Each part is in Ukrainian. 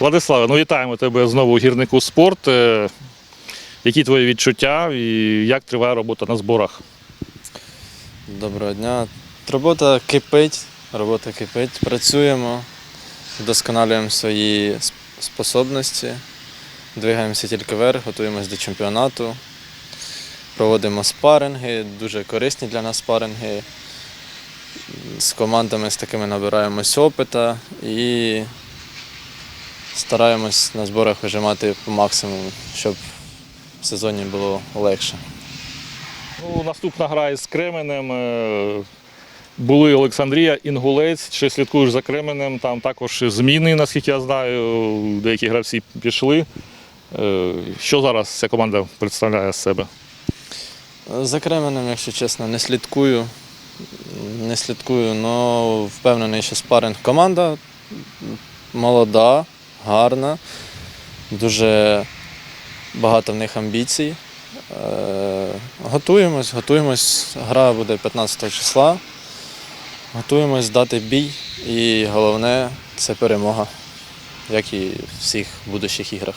Владиславе, ну вітаємо тебе знову у гірнику спорт. Е, Які твої відчуття і як триває робота на зборах? Доброго дня. Робота кипить, робота кипить. Працюємо, вдосконалюємо свої способності, двигаємося тільки вверх, готуємося до чемпіонату, проводимо спаринги, дуже корисні для нас спаринги. З командами з такими набираємось опита і стараємось на зборах вижимати по максимуму, щоб в сезоні було легше. Ну, наступна гра із Кременем. е, Були Олександрія, Інгулець. Чи слідкуєш за Кременем? Там також зміни, наскільки я знаю. Деякі гравці пішли. Е, Що зараз ця команда представляє з себе? За Кременем, якщо чесно, не слідкую. Не слідкую, але впевнений, що спаринг команда молода, гарна, дуже багато в них амбіцій. Е, Готуємось, готуємось. Гра буде 15 числа. Готуємось дати бій. І головне це перемога, як і в всіх будущих іграх.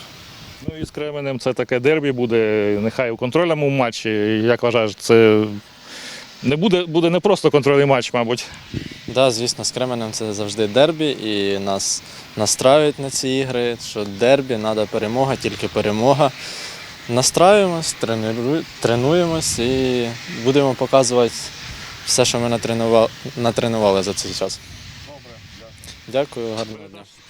Ну і з Кременем це таке дербі буде, нехай у контрольному матчі. Як вважаєш, це не буде, буде не просто контрольний матч, мабуть. Так, да, звісно, з Кременем це завжди дербі, і нас настраюють на ці ігри, що дербі, треба перемога, тільки перемога. Настраюємось, трениру- тренуємось і будемо показувати все, що ми натренували, натренували за цей час. Дякую, гарного дня.